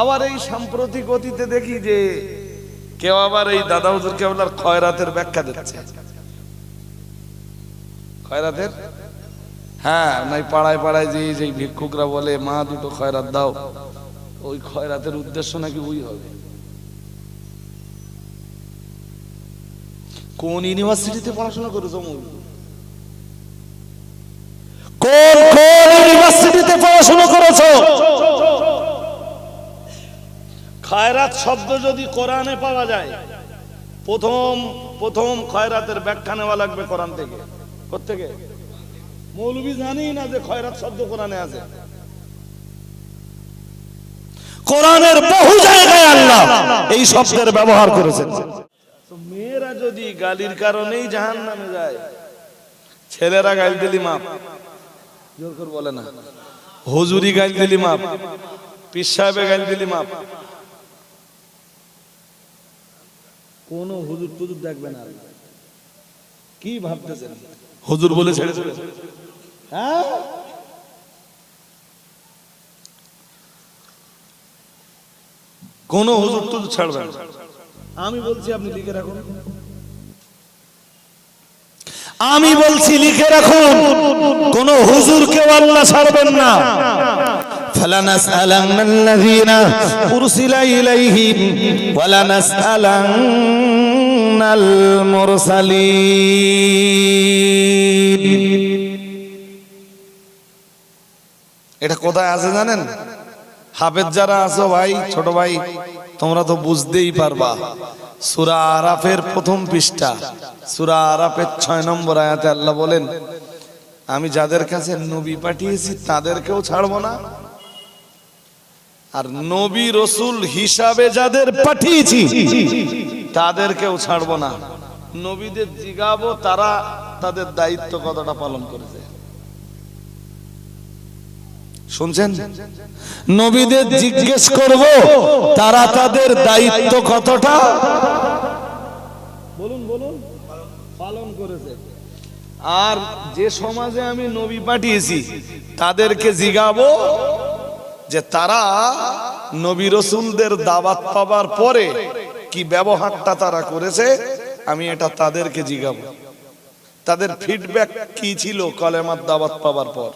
আবার এই সাম্প্রতিক অতীতে দেখি যে কেউ আবার এই দাদা হুজুর কেবলার খয়রাতের ব্যাখ্যা দিচ্ছে। খয়রাতের? হ্যাঁ নাই পাড়ায় পাড়ায় যে যে ভিক্ষুকরা বলে, মা, দুটো খয়রাত দাও। ওই খয়রাতের উদ্দেশ্য নাকি ওই হবে। কোন ইউনিভার্সিটিতে পড়াশোনা করেছ মৌলভী? কোন কোন ইউনিভার্সিটিতে পড়াশোনা করেছ? খয়রাত শব্দ যদি কোরআনে পাওয়া যায়, প্রথম প্রথম খয়রাতের ব্যাখ্যা নেওয়া লাগবে কোরআন থেকে। কোথেকে মৌলবি জানি না যে খয়রাত শব্দ কোরআনে আছে। কোরআনের বহু জায়গায় আল্লাহ এই শব্দের ব্যবহার করেছেন। মেয়েরা যদি গালির কারণেই জাহান নামে যায়, ছেলেরা গাল দিলি মাপ। জোর করে বলে না। হুজুরি গাল দিলি মাপ। পীর সাহেবে গাল দিলি মাপ। কোন হুজুর টুজুর দেখবে না কি ভাবতেছেন? হুজুর বলে ছেড়ে হ্যাঁ? কোন হুজুর টুজুর ছাড়বে না। আমি বলছি আপনি লিখে রাখুন। আমি বলছি লিখে রাখুন। কোন হুজুরকেও আল্লাহ ছাড়বেন না। فلنسألن الذين أرسل إليهم ولنسألن المرسلين এটা কোথায় আছে জানেন হাফেজ যারা আছো ভাই ছোট ভাই তোমরা তো বুঝতেই পারবা সুরা আরাফের প্রথম পৃষ্ঠা সুরা আরাফের ছয় নম্বর আয়াতে আল্লাহ বলেন আমি যাদের কাছে নবী পাঠিয়েছি তাদেরকেও ছাড়বো না আর নবী রসুল হিসাবে যাদের পাঠিয়েছি, তাদেরকেও ছাড়বো না। নবীদের জিগাবো, তারা তাদের দায়িত্ব কতটা পালন করেছে। শুনছেন? নবীদের জিজ্ঞেস করব, তারা তাদের দায়িত্ব কতটা? বলুন বলুন। পালন করেছে। আর যে সমাজে আমি নবী পাঠিয়েছি, তাদেরকে জিগাবো যে তারা নবী রসুলদের দাবাত পাবার পরে কি ব্যবহারটা তারা করেছে, আমি এটা তাদেরকে জিগাবো। তাদের ফিডব্যাক কি ছিল কলেমার দাবাত পাবার পর?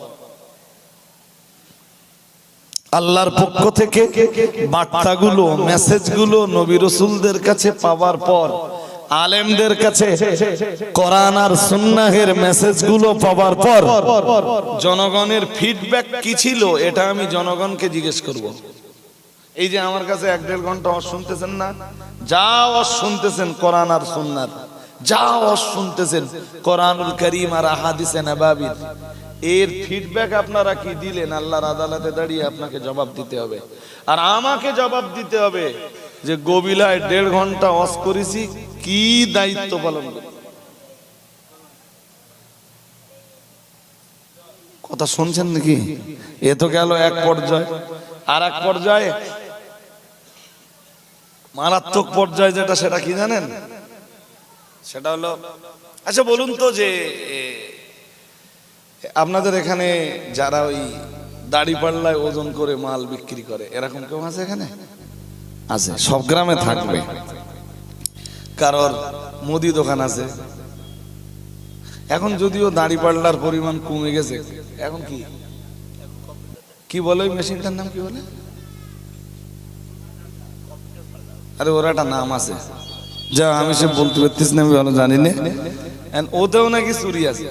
আল্লাহর পক্ষ থেকে বার্তাগুলো মেসেজগুলো নবী রসুলদের কাছে পাওয়ার পর আলেমদের কাছে কোরআন আর সুন্নাহের মেসেজগুলো পাওয়ার পর জনগণের ফিডব্যাক কি ছিল এটা আমি জনগণকে জিজ্ঞেস করব। এই যে আমার কাছে এক দেড় ঘণ্টা অস শুনতেছেন না? যা অস শুনতেছেন কোরআন আর সুন্নার যা অস শুনতেছেন কোরআনুল করিম আর আহাদিসে নাবাবির এর ফিডব্যাক আপনারা কি দিলেন? আল্লাহর আদালতে দাঁড়িয়ে আপনাকে জবাব দিতে হবে। আর আমাকে জবাব দিতে হবে। যে গবিলায় দেড় ঘণ্টা অস করেছি, কি দায়িত্ব পালন কথা শুনছেন নাকি? এ তো গেল এক পর্যায়ে। আর এক পর্যায়ে মারাত্মক পর্যায়ে যেটা, সেটা কি জানেন? সেটা হলো আচ্ছা বলুন তো যে আপনাদের এখানে যারা ওই দাড়ি পাল্লায় ওজন করে মাল বিক্রি করে, এরকম কেউ আছে এখানে? আছে। সব গ্রামে থাকবে। কারোর মুদি দোকান আছে। এখন যদিও দাড়ি পাল্লার পরিমাণ কমে গেছে এখন কি? কি বলে ওই মেশিনটার নাম কি বলে? আরে ওর একটা নাম আছে। যা আমি সে বলতে পারতেছি না আমি ভালো জানি না। ওতেও নাকি চুরি আছে।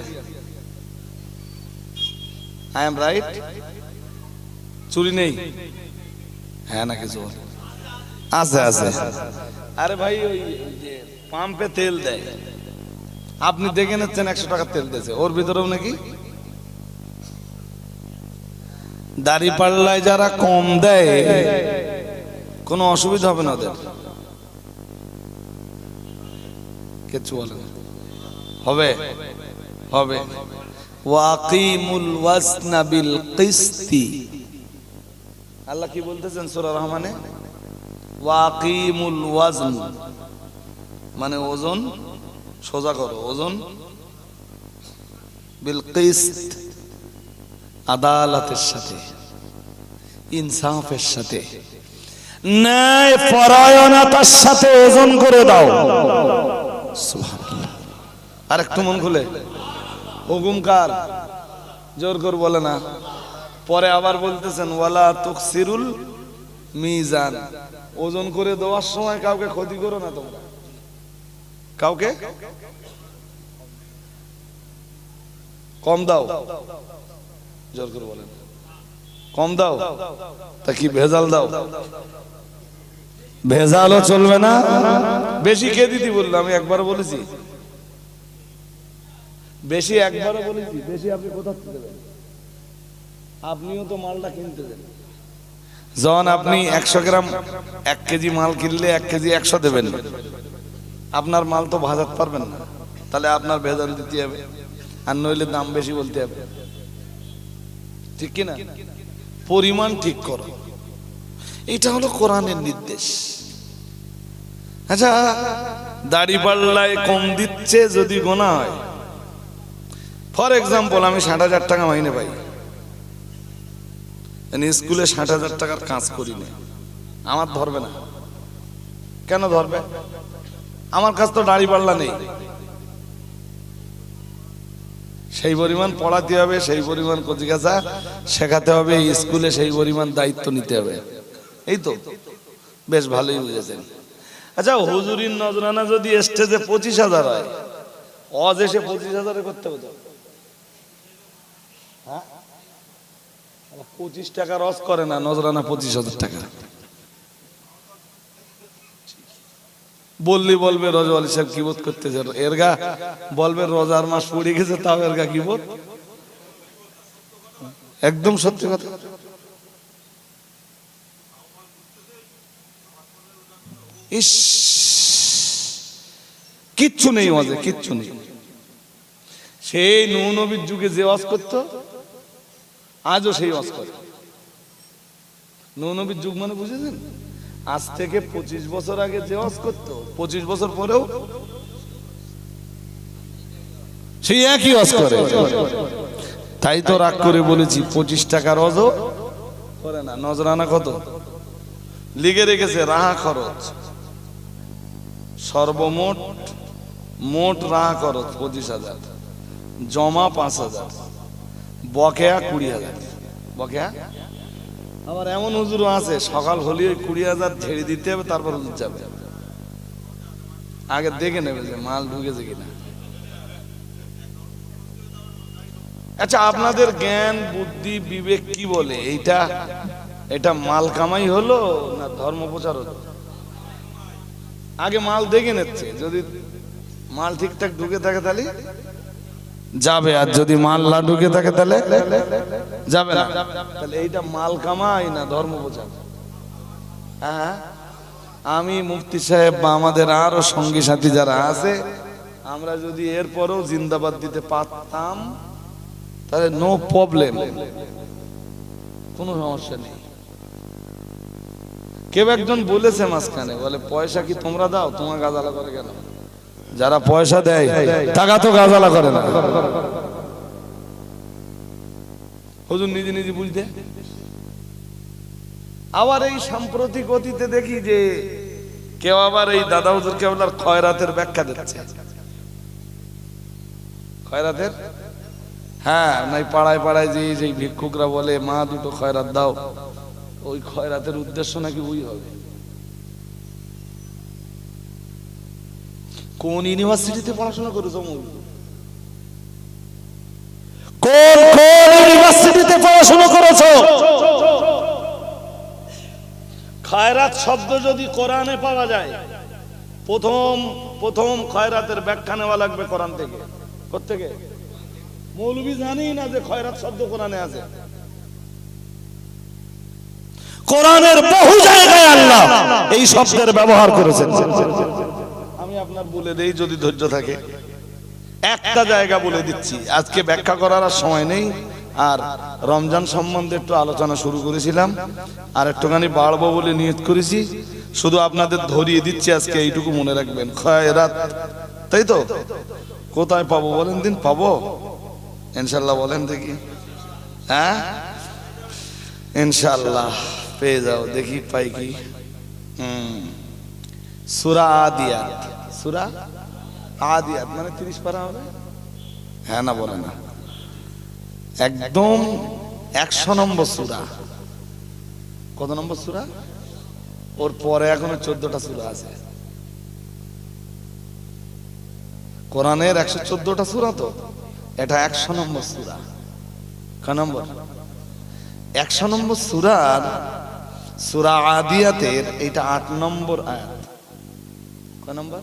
আই এম রাইট চুরি নেই? হ্যাঁ নাকি বলে। আছে আছে। আরে ভাই, ওই যে পাম্পে তেল দেয়। আপনি দেখে নিচ্ছেন একশো টাকা তেল দিয়েছে। ওর ভিতরেও নাকি? দাড়ি পাল্লায় যারা কম দেয়, কোনো অসুবিধা হবে না ওদের। কিছু বলে হবে? হবে। ওয়াকিমুল ওয়াজনা বিল কিসতি। আল্লাহ কি বলতেছেন সূরা রহমানে? ওয়াকিমুল ওয়াজন। মানে ওজন সোজা করো, ওজন বিল কিসত, আদালতের সাথে, ইনসাফের সাথে। ন্যায় পরায়ণতার সাথে ওজন করে দাও। আর একটু মন খুলে। হুকুম কার? জোর কর বলে না। পরে আবার বলতেছেন, ওয়ালা তুকসিরুল মিজান। ওজন করে দেওয়ার সময় কাউকে ক্ষতি করো না তোমরা। কাউকে? কম দাও। জোর করে বলেন। কম দাও। তা কি ভেজাল দাও? ভেজালও চলবে না। বেশি কে দিতি বলল? আমি একবার বলেছি। বেশি একবারও বলেছি। বেশি আপনি কোথা থেকে দেবেন? আপনিও তো মালটা কিনতে দেন যখন আপনি একশো গ্রাম এক কেজি মাল কিনলে এক কেজি একশো দেবেন। আপনার মাল তো ভাজাতে পারবেন না। তাহলে আপনার ভেজাল দিতে হবে। আর নইলে দাম বেশি বলতে হবে। ঠিক কিনা? পরিমাণ ঠিক করো। এটা হলো কোরআনের নির্দেশ। আচ্ছা দাড়ি পাল্লায় কম দিচ্ছে যদি গোনা হয়। ফর এক্সাম্পল আমি ষাট হাজার টাকা মাইনে পাই। স্কুলে ষাট হাজার টাকার কাজ করি না আমার ধরবে না। কেন ধরবে? আমার কাছ তো দাড়ি পাল্লা নেই। সেই পরিমাণ পড়াতে হবে, সেই পরিমাণ কচিকাচা শেখাতে হবে স্কুলে সেই পরিমাণ দায়িত্ব নিতে হবে। এই তো। বেশ ভালোই বুঝেছেন। আচ্ছা হুজুরির নজরানা যদি স্টেজে পঁচিশ হাজার হয়, অজ এসে পঁচিশ হাজারে করতে হতো হ্যাঁ? পঁচিশ টাকা রস করে না, নজরানা পঁচিশ হাজার টাকা। বললি বলবে রোজা আলী সাহেব কি বোধ করতেছে এরগা বলবে রোজার মাস পড়ে গেছে, তাও এরগা কি বোধ? একদম সত্যি কথা। ইস, কিচ্ছু নেই মাঝে কিচ্ছু নেই। সেই নৌ নবীর যুগে যে ওয়াজ করত আজও সেই ওয়াজ করে। নৌ নবীর যুগ মানে বুঝেছেন? আজ থেকে পঁচিশ বছর আগে যে ওয়াজ করতো, পঁচিশ বছর পরেও সেই একই ওয়াজ করে। তাই তো রাগ করে বলেছি, পঁচিশ টাকার অজ করে না, নজরানা কত? লিখে রেখেছে, রাহা খরচ। সর্বমোট, মোট রাহা খরচ পঁচিশ হাজার, জমা পাঁচ হাজার। বকেয়া কুড়ি হাজার। বকেয়া? আবার এমন হুজুরও আছে, সকাল হলে ওই কুড়ি হাজার ছেড়ে দিতে হবে, তারপর হুজুর যাবে। আগে দেখে নেবে যে মাল ঢুকেছে কিনা। আচ্ছা আপনাদের জ্ঞান, বুদ্ধি, বিবেক কি বলে? এইটা, এটা মাল কামাই হলো না ধর্ম প্রচার হলো? আগে মাল দেখে নিচ্ছে, যদি মাল ঠিকঠাক ঢুকে থাকে তাহলে? যাবে, আর যদি মাল না ঢুকে থাকে তাহলে যাবে না। তাহলে এইটা মাল কামাই না ধর্ম প্রচার হ্যাঁ? আমি মুফতি সাহেব বা আমাদের আরও সঙ্গী সাথী যারা আছে, আমরা যদি এরপরও জিন্দাবাদ দিতে পারতাম, তাহলে নো প্রবলেম কোনো সমস্যা নেই। কেউ একজন বলেছে মাঝখানে, বলে, পয়সা কি তোমরা দাও? তোমার গাজালা করে কেন? যারা পয়সা দেয়, টাকা তো গাজালা করে না। হুজুর নিজে নিজে বুঝতে? আবার এই সাম্প্রতিক অতীতে দেখি যে কেউ আবার এই দাদা হুজুর কেবলার খয়রাতের ব্যাখ্যা দিচ্ছে। খয়রাতের? হ্যাঁ নাই পাড়ায় পাড়ায় যে যে ভিক্ষুকরা বলে, মা, দুটো খয়রাত দাও। ওই খয়রাতের উদ্দেশ্য নাকি ওই হবে। কোন ইউনিভার্সিটিতে পড়াশোনা করেছ মৌল কোন কোন ইউনিভার্সিটিতে পড়াশোনা করেছ? খয়রাত শব্দ যদি কোরআনে পাওয়া যায় প্রথম প্রথম খয়রাতের ব্যাখ্যা নেওয়া লাগবে কোরআন থেকে। কোথেকে মৌলবি জানি না যে খয়রাত শব্দ কোরআনে আছে। কোরআনের বহু জায়গায় আল্লাহ এই শব্দের ব্যবহার করেছেন। আমি আপনার বলে দেই, যদি ধৈর্য থাকে। একটা জায়গা বলে দিচ্ছি, আজকে ব্যাখ্যা করার আর সময় নেই। আর রমজান সম্বন্ধে একটু আলোচনা শুরু করেছিলাম, আর একটুখানি বাড়বো বলে নিয়ত করেছি। শুধু আপনাদের ধরিয়ে দিচ্ছি আজকে, এইটুকু মনে রাখবেন। খয়রাত। তাই তো? কোথায় পাবো বলেন দিন, পাবো? ইনশাল্লাহ বলেন দেখি। হ্যাঁ? ইনশাল্লাহ, পেয়ে যাও, দেখি পাই কি। হুম। সুরা আদিয়াত। সুরা আদিয়াত মানে তিরিশ পারা হবে? হ্যাঁ না, বলে না। একদম একশো নম্বর সুরা। কত নম্বর সুরা? ওর পরে এখনও চোদ্দটা সুরা আছে। কোরআনের একশো চোদ্দটা সুরা তো? এটা একশো নম্বর সুরা। ক নম্বর? একশো নম্বর সুরার সুরা আদিয়াতের এটা আট নম্বর আয়াত। ক নম্বর?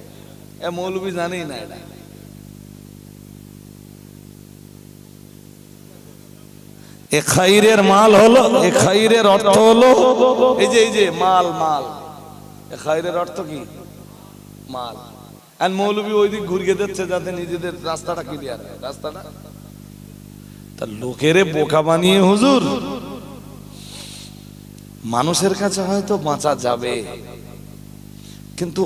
এ মৌলবি জানি না এটা। এ খাইরের মাল হলো, এ খাইরের অর্থ হলো, এই যে এই যে, মাল মাল। এ খায়ের অর্থ কি? মাল। মৌলবি ওই দিক ঘুরিয়ে দিচ্ছে যাতে নিজেদের রাস্তাটা ক্লিয়ার হয়। রাস্তাটা? তা লোকেরে বোকা বানিয়ে হুজুর, মানুষের কাছে হয়তো বাঁচা যাবে। কিন্তু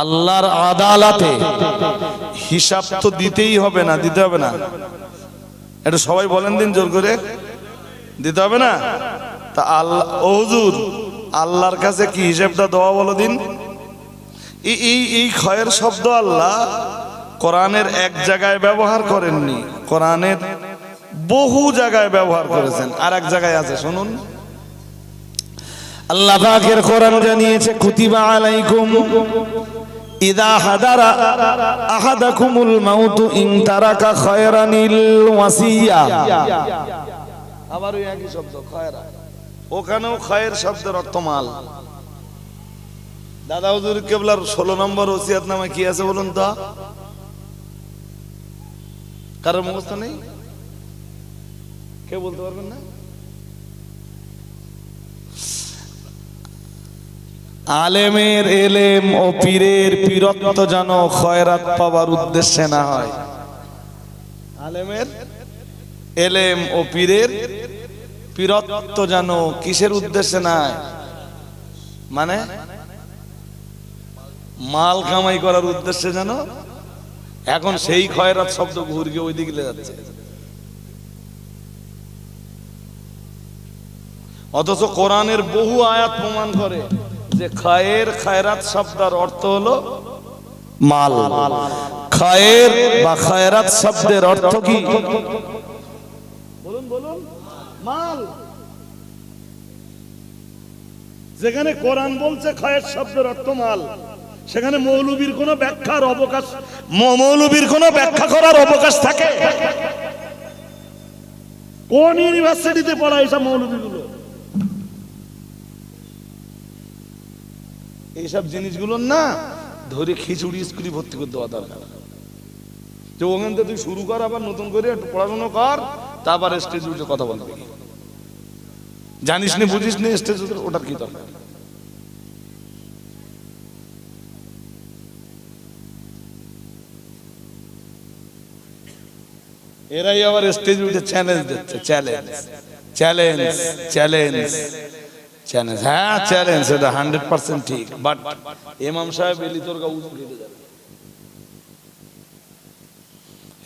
আল্লাহর আদালতে হিসাব তো দিতেই হবে না, দিতে হবে না। এটা সবাই বলেন দিন জোর করে, দিতে হবে না? তা আল্লাহ ও হুজুর, আল্লাহর কাছে কি হিসাবটা দেওয়া বলো দিন? এই এই ক্ষয়ের শব্দ আল্লাহ কোরআনের এক জায়গায় ব্যবহার করেননি, কোরআনের বহু জায়গায় ব্যবহার করেছেন। আর এক জায়গায় আছে, শুনুন। আল্লাহ পাকের কোরআন জানিয়েছে, কুতিবা আলাইকুম। ইদা হাদারা আহাদাকুমুল মাউতু ইন তারাকা খায়রানিল ওয়াসিয়া। আবার ওই একই শব্দ, খয়রা। ওখানেও খয়ের শব্দের অর্থ মাল। দাদা হুজুর, কেবলার ষোলো নম্বর ওসিয়াত নামে কি আছে বলুন তো? কারোর মুখস্থ নেই? কেউ বলতে পারবেন না? আলেমের এলেম ও পীরের পীরত্ব যেন খয়রাত পাওয়ার উদ্দেশ্যে না হয়। আলেমের এলেম ও পীরের পীরত্ব যেন কিসের উদ্দেশ্যে নাই মানে মাল কামাই করার উদ্দেশ্যে যেন? এখন সেই খয়রাত শব্দ ঘুরকে ওই দিকে যাচ্ছে। অথচ কোরআনের বহু আয়াত প্রমাণ করে। যে খায়ের খায়রাত শব্দের অর্থ হলো মাল। খায়ের বা খায়রাত শব্দের অর্থ কি? বলুন বলুন। মাল। যেখানে কোরআন বলছে খায়ের শব্দের অর্থ মাল, সেখানে মৌলবীর কোনো ব্যাখ্যার অবকাশ মৌলবীর কোনো ব্যাখ্যা করার অবকাশ থাকে? কোন ইউনিভার্সিটিতে পড়া এইসব মৌলবীগুলো? এইসব জিনিসগুলো না ধরে খিচুড়ি স্কুলে ভর্তি করে দেওয়া দরকার। যে ওখান থেকে তুই শুরু কর, আবার নতুন করে একটু পড়াশোনা কর, তারপর স্টেজ উঠে কথা বলবি। জানিস নি বুঝিস নি স্টেজ উঠে ওটার কি দরকার? এরাই আবার স্টেজ উঠে চ্যালেঞ্জ দিচ্ছে চ্যালেঞ্জ চ্যালেঞ্জ চ্যালেঞ্জ চ্যালেঞ্জ হ্যাঁ চ্যালেঞ্জ এটা হান্ড্রেড পার্সেন্ট ঠিক। বাট ইমাম সাহেব এলি তোর গা উঁচু কেটে যাবে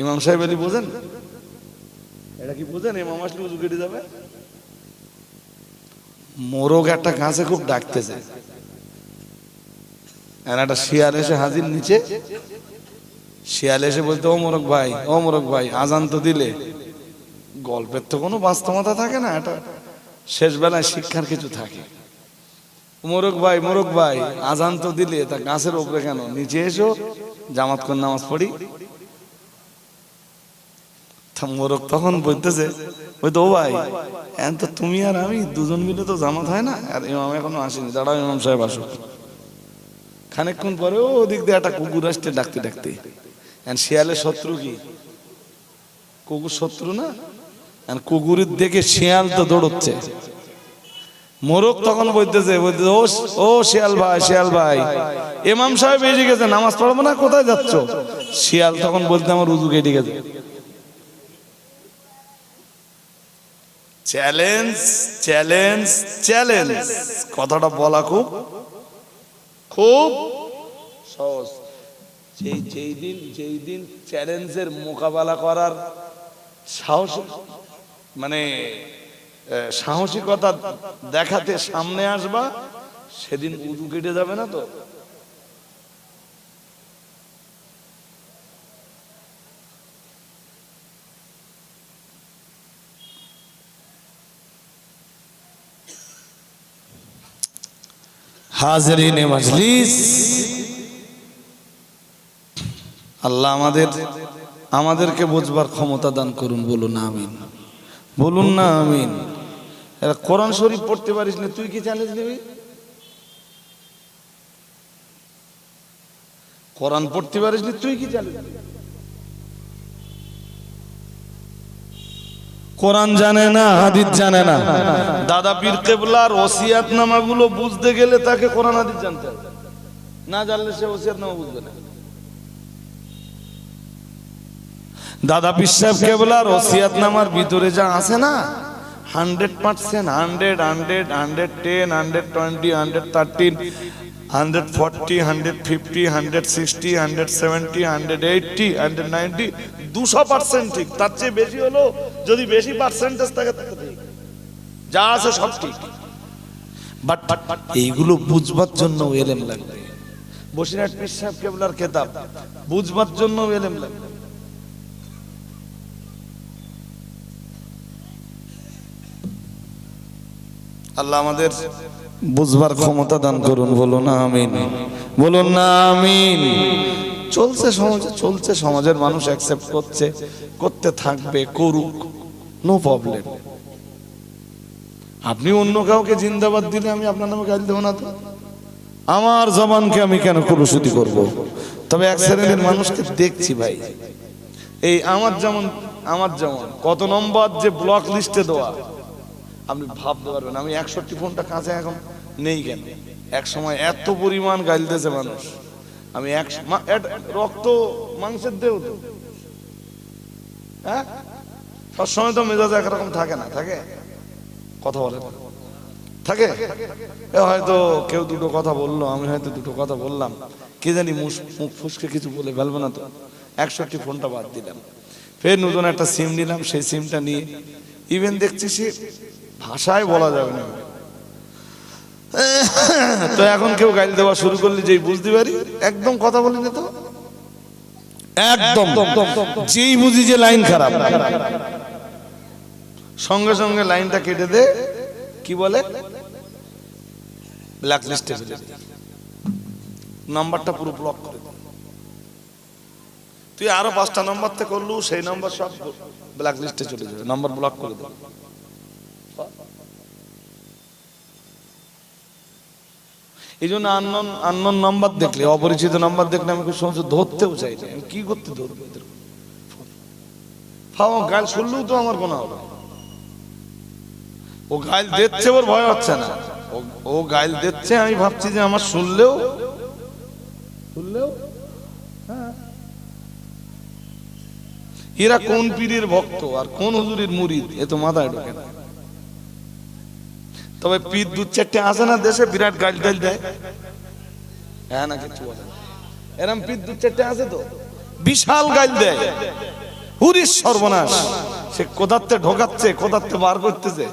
ইমাম সাহেব এলি বোঝেন? এটা কি বোঝেন? ইমাম আসলে উঁচু কেটে যাবে? মোরগ একটা গাছে খুব ডাকতেছে আর একটা শিয়াল এসে হাজির নিচে। শিয়াল এসে বলতে, ও মোরগ ভাই, ও মোরগ ভাই, আজান তো দিলে। গল্পের তো কোনো বাস্তবতা থাকে না, এটা। শেষ বেলায় শিক্ষার কিছু থাকে। মোরগ ভাই মোরগ ভাই, আজান তো দিলে, তা গাছের উপরে কেন? নিচে এসো, জামাত করে নামাজ পড়ি। তা মোরগ তখন বলতেছে, ওই তো ভাই, এখন তো তুমি আর আমি দুজন মিলে তো জামাত হয় না? আর ইমাম এখনও আসেনি, দাঁড়াও, ইমাম সাহেব আসুক। খানিকক্ষণ পরে ও ওদিক দিয়ে একটা কুকুর আসছে ডাকতে ডাকতে। শিয়ালের শত্রু কি? কুকুর শত্রু না? আর কুকুরের দেখে শিয়াল তো দৌড়চ্ছে। মোরক তখন বলতেছে ও ও শিয়াল ভাই শিয়াল ভাই। ইমাম সাহেব এসে গেছে, নামাজ পড়ব না? কোথায় যাচ্ছ? শিয়াল তখন বলতে, আমার উজু কেটে গেছে চ্যালেঞ্জ চ্যালেঞ্জ চ্যালেঞ্জ। কথাটা বলা খুব খুব সহজ। যেই যেই দিন যেই দিন চ্যালেঞ্জের মোকাবেলা করার সাহস মানে সাহসিকতা দেখাতে সামনে আসবা সেদিন উজু কেটে যাবে না তো? হাজরিন মজলিস। আল্লাহ আমাদের আমাদেরকে বুঝবার ক্ষমতা দান করুন বলুন আমিন। বলুন না, আমিন। কোরআন শরীফ পড়তে পারিস না, তুই কি চ্যালেঞ্জ নিবি কোরআন পড়তে পারিস না, তুই কি চ্যালেঞ্জ কোরআন জানে না, হাদিস জানে না। দাদা পীর কেবলার ওসিয়াত নামাগুলো বুঝতে গেলে তাকে কোরআন, হাদিস জানতে হবে। না জানলে সে ওসিয়াত নামা বুঝবে না। দাদা পিসাব কেবলার ওসিয়াত নামার ভিতরে যা আছে না hundred percent hundred hundred hundred ten hundred twenty hundred thirteen hundred forty hundred fifty hundred sixty hundred seventy hundred eighty hundred ninety দুশো পার্সেন্ট ঠিক। তার চেয়ে বেশি হলো যদি বেশি পার্সেন্টেজ থাকে, তাকে যা আছে সব ঠিক। বাট এইগুলো বুঝবার জন্য এলেম লাগবে। বসিরহাট পীর সাহেব কেবলার কেতাব বুঝবার জন্য এলেম লাগবে। আল্লাহ আমাদের বুঝবার ক্ষমতা দান করুন বলুন না আমিন। বলুন না আমিন। চলছে সমাজে চলছে সমাজের মানুষ অ্যাকসেপ্ট করছে করতে থাকবে করুক নো প্রবলেম আপনি অন্য কাউকে জিন্দাবাদ দিলে আমি আপনার নামে গালি দেবো না তো। আমার জবানকে আমি কেন কুরুসুতি করব? তবে এক শ্রেণির মানুষকে দেখছি ভাই। এই আমার যেমন আমার যেমন কত নম্বর যে ব্লক লিস্টে দেওয়া। আপনি ভাবতে পারবেন, আমি একষট্টি ফোনটা কাছে এখন নেই কেন? এক সময় এত পরিমাণ গাইলতেছে মানুষ। আমি এক রক্ত মাংসের দেহ তো। হ্যাঁ? সবসময় তো মেজাজ একরকম থাকে না, থাকে? কথা বলে। থাকে? হয়তো কেউ দুটো কথা বলল, আমি হয়তো দুটো কথা বললাম। কে জানি মুখ ফুসকে কিছু বলে ফেলব না তো। একষট্টি ফোনটা বাদ দিলাম। ফের নতুন একটা সিম নিলাম, সেই সিমটা নিয়ে। ইভেন দেখছি সে ভাষায় বলা যাবে না। তো এখন কেউ গাইল দেওয়া শুরু করলে যেই বুঝতে পারি? একদম কথা বলি না তো। একদম। যেই বুঝি যে লাইন খারাপ। সঙ্গে সঙ্গে লাইনটা কেটে দে। কি বলে? ব্ল্যাক লিস্টে ফেলে নাম্বারটা পুরো ব্লক করে তুই আরও পাঁচটা নাম্বার থেকে করলু সেই নাম্বার সব ব্ল্যাক লিস্টে চলে যাবে। নাম্বার ব্লক করে দে। এই জন্য আননোন আননোন নাম্বার দেখলে, অপরিচিত নাম্বার দেখলে আমি খুব সহজে ধরতেও চাই না। কি করতে ধরবো ফাও, গাল শুনলেও তো আমার কোনো হবে ও গাইল দিচ্ছে ওর ভয় হচ্ছে না। ও- গাইল দিচ্ছে, আমি ভাবছি যে আমার শুনলেও শুনলেও? হ্যাঁ। এরা কোন পীরের ভক্ত আর কোন হুজুরের মুরিদ? এ তো মাথায় ঢোকে না। তবে পীর দু চারটে আসে না দেশে, বিরাট টাইল দেয়। হ্যাঁ না কিছু এরম দু চারটে আছে তো। বিশাল গাইল দেয়। হুরিস সর্বনাশ। সে কোদাতে ঢোকাচ্ছে কোদাতে বার করতেছে।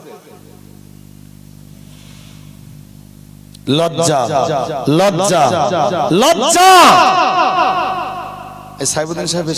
লজ্জা লজ্জা লজ্জা। এই সাইবুদ্দিন সাহেব